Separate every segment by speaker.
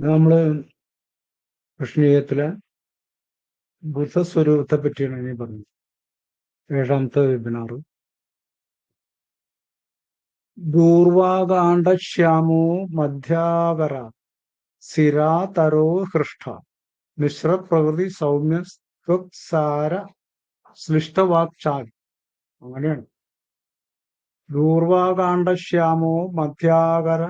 Speaker 1: നമ്മൾ കൃഷ്ണീയത്തിലെ ബുദ്ധസ്വരൂപത്തെ പറ്റിയാണ് ഇനി പറഞ്ഞത്. ഏഴാമത്തെ വെബിനാർ ദൂർവാകാണ്ഡശ്യാമോ മധ്യാകര സിരാതരോ ഹൃഷ്ട. മിശ്രപ്രകൃതി സൗമ്യ സാര ശ്ലിഷ്ടവാക്ചാൽ അങ്ങനെയാണ്. ദൂർവാകാണ്ഡശ്യാമോ മധ്യാകര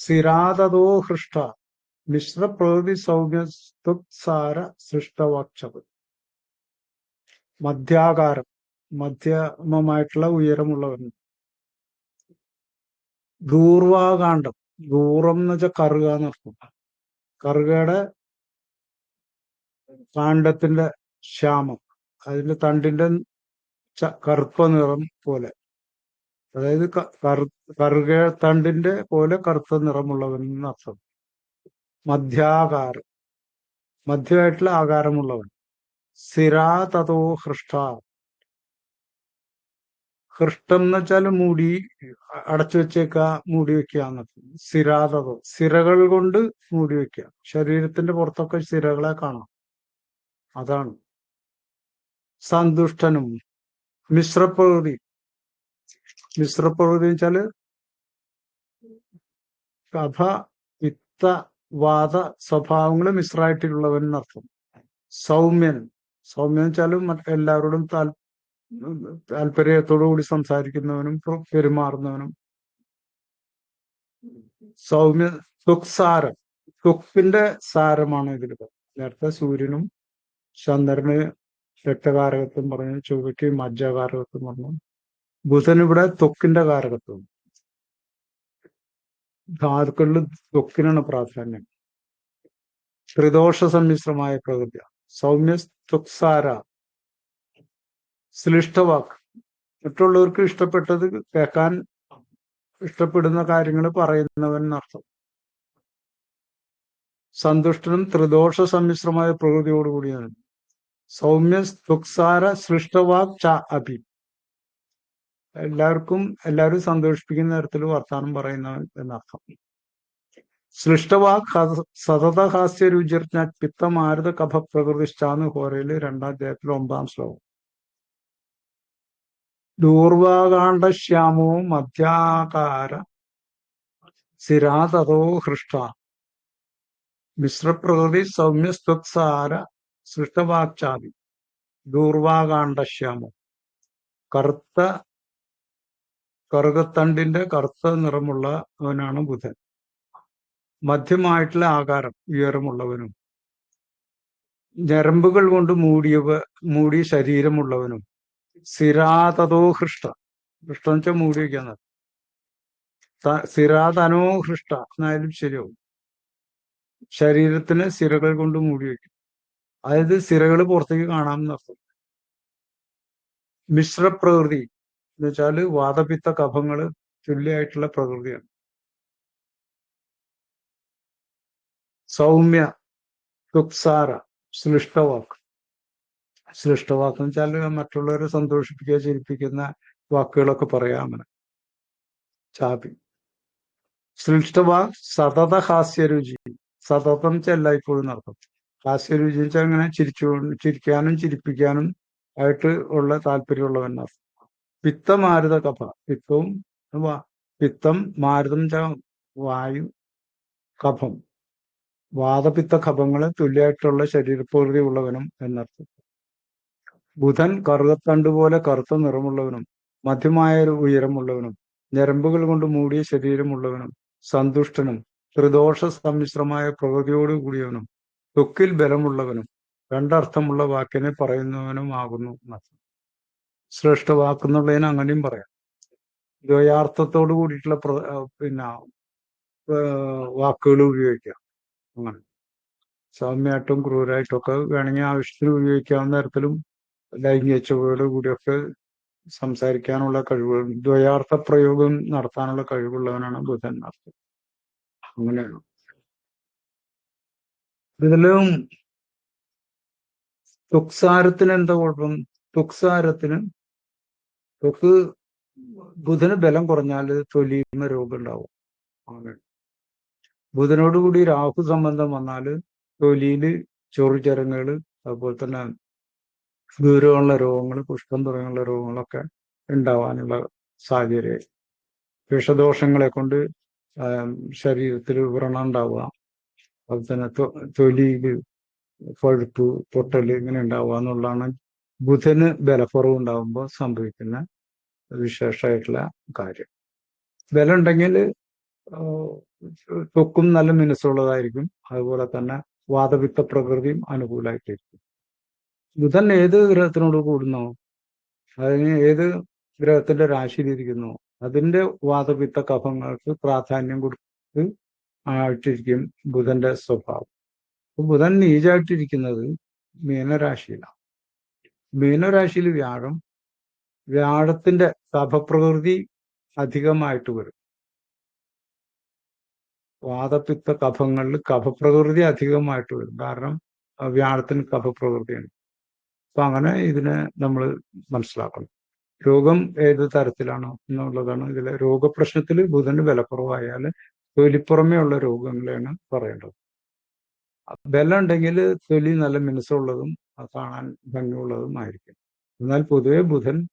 Speaker 1: സിരാതോ ഹൃഷ്ട. മിശ്രപ്രകൃതി സൗമ്യ സ്തുസാര സൃഷ്ടവാക്ഷത് മധ്യാകാരം. മധ്യമമായിട്ടുള്ള ഉയരമുള്ളവൻ. ദൂർവാകാന്ഡം ദൂരം എന്ന് വെച്ചാൽ കറുക എന്നർത്ഥം കറുകയുടെ കാണ്ഡത്തിന്റെ ശ്യാമം. അതിന്റെ തണ്ടിന്റെ കറുപ്പ നിറം പോലെ. അതായത് ക- കറുക തണ്ടിന്റെ പോലെ കറുത്ത നിറമുള്ളവൻ എന്നർത്ഥം മധ്യാകാരം. മധ്യമായിട്ടുള്ള ആകാരമുള്ളവൻ. സിരാ തതോ ഹൃഷ്ട. ഹൃഷ്ടം എന്ന് വെച്ചാൽ മൂടി അടച്ചു വെച്ചേക്ക മൂടി വെക്കുക എന്നൊക്കെ സിരാതതോ സിരകൾ കൊണ്ട് മൂടി വെക്കുക ശരീരത്തിന്റെ പുറത്തൊക്കെ സിരകളെ കാണാം. അതാണ്. സന്തുഷ്ടനും മിശ്രപ്രകൃതി മിശ്രപ്രകൃതി വെച്ചാൽ കഥ വിത്ത വാദ സ്വഭാവങ്ങൾ മിശ്രമായിട്ടുള്ളവൻ എന്നർത്ഥം. സൗമ്യൻ. സൗമ്യൻ വെച്ചാലും എല്ലാവരോടും താൽ താല്പര്യത്തോടു കൂടി സംസാരിക്കുന്നവനും പ്ര- പെരുമാറുന്നവനും. സൗമ്യ സുക്സാരം സുക്കിന്റെ സാരമാണ് ഇതിൽ നേരത്തെ സൂര്യനും ചന്ദ്രന് രക്തകാരകത്വം പറഞ്ഞു ചൊവ്വയ്ക്ക് മജ്ജകാരകത്വം പറഞ്ഞു. ബുധൻ ഇവിടെ ത്വക്കിന്റെ കാരകത്വം. ധാതുക്കളിൽ ത്വക്കിനാണ് പ്രാധാന്യം. ത്രിദോഷ സമ്മിശ്രമായ പ്രകൃതി. സൗമ്യ ത്വക്സാര. ശ്ലിഷ്ടവാക്ക്. മറ്റുള്ളവർക്ക് ഇഷ്ടപ്പെട്ടത് കേൾക്കാൻ ഇഷ്ടപ്പെടുന്ന കാര്യങ്ങൾ പറയുന്നവൻ എന്നർത്ഥം സന്തുഷ്ടനും ത്രിദോഷ സമ്മിശ്രമായ പ്രകൃതിയോടുകൂടിയാണ്. സൗമ്യ ത്വക്സാര ശ്ലിഷ്ടവാക് ച അഭി. എല്ലാവർക്കും എല്ലാവരും സന്തോഷിപ്പിക്കുന്ന തരത്തിൽ വർത്താനം പറയുന്ന എന്നർത്ഥം. സൃഷ്ടവാക് ഹസ- സതതഹാസ്യ രുചിർജ്ഞ പിത്തമാരുത കഫ പ്രകൃതിഷ്ടാന്ന് ഹോരയിൽ രണ്ടാം അധ്യായത്തിൽ ഒമ്പതാം ശ്ലോകം. ദൂർവാകാണ്ഡശ്യാമോ മധ്യാകാര സിരാതോ ഹൃഷ്ട. മിശ്രപ്രകൃതി സൗമ്യസ്ത്വക്സാര സൃഷ്ടവാക്ചാതി ദൂർവാകാണ്ഡശ്യാമോ കറുത്ത കറുകത്തണ്ടിന്റെ കറുത്ത നിറമുള്ളവനാണ് ബുധൻ. മധ്യമായിട്ടുള്ള ആകാരം ഉയരമുള്ളവനും. ഞരമ്പുകൾ കൊണ്ട് മൂടിയവ മൂടിയ ശരീരമുള്ളവനും. സിരാതതോ ഹൃഷ്ട ഹൃഷ്ട വെച്ചാൽ മൂടി വയ്ക്കാന്ന് സിരാതനോ ഹൃഷ്ട എന്നായാലും ശരിയാവും. ശരീരത്തിന് സിരകൾ കൊണ്ട് മൂടി വയ്ക്കും അതായത് സിരകൾ പുറത്തേക്ക് കാണാമെന്ന് അർത്ഥം. മിശ്രപ്രകൃതി. എന്ന് വെച്ചാൽ വാദപിത്ത കഫങ്ങൾ തുല്യമായിട്ടുള്ള പ്രകൃതിയാണ്. സൗമ്യ തുക്സാര സൃഷ്ടവാക്ക് സൃഷ്ടവാക്ക് എന്ന് വെച്ചാൽ മറ്റുള്ളവരെ സന്തോഷിപ്പിക്കുക ചിരിപ്പിക്കുന്ന വാക്കുകളൊക്കെ പറയാം അങ്ങനെ. ചാപി. സൃഷ്ടവാക് സതത ഹാസ്യരുചി സതതം ചെല്ലായ്പ്പോഴും നടത്തും ഹാസ്യരുചി വെച്ചാൽ അങ്ങനെ ചിരിച്ചു ചിരിക്കാനും ചിരിപ്പിക്കാനും ആയിട്ട് ഉള്ള താല്പര്യമുള്ളവൻ അർത്ഥം പിത്തമാരുത കഫ പിത്തവും പിത്തം മാരുതം ച വായു കഫം. വാദപിത്ത കഫങ്ങളെ തുല്യമായിട്ടുള്ള ശരീരപ്രകൃതി ഉള്ളവനും എന്നർത്ഥം. ബുധൻ കറുകത്തണ്ട് പോലെ കറുത്ത നിറമുള്ളവനും മധ്യമായ ഒരു ഉയരമുള്ളവനും ഞരമ്പുകൾ കൊണ്ട് മൂടിയ ശരീരമുള്ളവനും സന്തുഷ്ടനും ത്രിദോഷ സമ്മിശ്രമായ പ്രകൃതിയോട് കൂടിയവനും തൊക്കിൽ ബലമുള്ളവനും രണ്ടർത്ഥമുള്ള വാക്കിനെ പറയുന്നവനുമാകുന്നു എന്നർത്ഥം. ശ്രേഷ്ഠ വാക്കെന്നുള്ളതിന് അങ്ങനെയും പറയാം. ദ്വയാർത്ഥത്തോട് കൂടിയിട്ടുള്ള പിന്നെ വാക്കുകൾ ഉപയോഗിക്കാം. അങ്ങനെ. സൗമ്യമായിട്ടും ക്രൂരായിട്ടും ഒക്കെ വേണമെങ്കിൽ ആവശ്യത്തിന് ഉപയോഗിക്കാവുന്ന തരത്തിലും ലൈംഗിക ചുവയോട് കൂടിയൊക്കെ സംസാരിക്കാനുള്ള കഴിവുകൾ ദ്വയാർത്ഥ പ്രയോഗം നടത്താനുള്ള കഴിവുള്ളവനാണ് ബുധൻ അർത്ഥം അങ്ങനെയാണ്. ഇതിലും തുക്സാരത്തിന് എന്താ കുഴപ്പം? തുക്സാരത്തിന് ത്വക്ക് ബുധന് ബലം കുറഞ്ഞാൽ തൊലിയുന്ന രോഗം ഉണ്ടാവും ബുധനോട് കൂടി രാഹു സംബന്ധം വന്നാൽ തൊലിയിൽ ചൊറിച്ചരങ്ങൾ അതുപോലെ തന്നെ ദൂരമുള്ള രോഗങ്ങൾ പുഷ്പം തുടങ്ങിയുള്ള രോഗങ്ങളൊക്കെ ഉണ്ടാവാനുള്ള സാഹചര്യം. വിഷദോഷങ്ങളെ കൊണ്ട് ശരീരത്തിൽ വ്രണം ഉണ്ടാവുക. അതുപോലെ തന്നെ തൊലിയിൽ പഴുപ്പ് പൊട്ടൽ ഇങ്ങനെ ഉണ്ടാവുക എന്നുള്ളതാണ് ബുധന് ബലക്കുറവ് ഉണ്ടാകുമ്പോൾ സംഭവിക്കുന്ന വിശേഷമായിട്ടുള്ള കാര്യം. ബലം ഉണ്ടെങ്കിൽ തൊക്കും നല്ല മിനസ്സുള്ളതായിരിക്കും അതുപോലെ തന്നെ വാദവിത്ത പ്രകൃതിയും അനുകൂലമായിട്ടിരിക്കും ബുധൻ ഏത് ഗ്രഹത്തിനോട് കൂടുന്നോ അതിന് ഏത് ഗ്രഹത്തിന്റെ രാശിയിലിരിക്കുന്നു അതിന്റെ വാദപിത്ത കഫങ്ങൾക്ക് പ്രാധാന്യം കൊടുത്ത് ആയിട്ടിരിക്കും ബുധന്റെ സ്വഭാവം. ബുധൻ നീചായിട്ടിരിക്കുന്നത് മീനരാശിയിലാണ്. മീനരാശിയിൽ വ്യാഴം വ്യാഴത്തിന്റെ കഫപ്രകൃതി അധികമായിട്ട് വരും. വാദപിത്ത കഫങ്ങളിൽ കഫപ്രകൃതി അധികമായിട്ട് വരും. കാരണം വ്യാഴത്തിന് കഫപ്രകൃതിയാണ്. അപ്പൊ അങ്ങനെ ഇതിനെ നമ്മൾ മനസ്സിലാക്കണം. രോഗം ഏത് തരത്തിലാണോ എന്നുള്ളതാണ് ഇതിലെ രോഗപ്രശ്നത്തിൽ ബുധന് വിലക്കുറവായാൽ തൊലിപ്പുറമേ ഉള്ള രോഗങ്ങളെയാണ് പറയേണ്ടത്. ബലം ഉണ്ടെങ്കിൽ തൊലി നല്ല മിനുസമുള്ളതും കാണാൻ ഭംഗിയുള്ളതും ആയിരിക്കും. എന്നാൽ പൊതുവെ ബുധൻ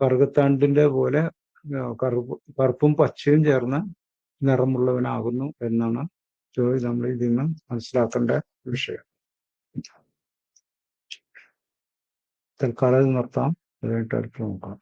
Speaker 1: കറുകത്താണ്ടിന്റെ പോലെ കറുപ്പ് കറുപ്പും പച്ചയും ചേർന്ന നിറമുള്ളവനാകുന്നു എന്നാണ് നമ്മൾ ഇതിൽ നിന്ന് മനസ്സിലാക്കേണ്ട വിഷയം. തൽക്കാലം നിർത്താം. അതായിട്ട് അടുത്ത് നോക്കാം.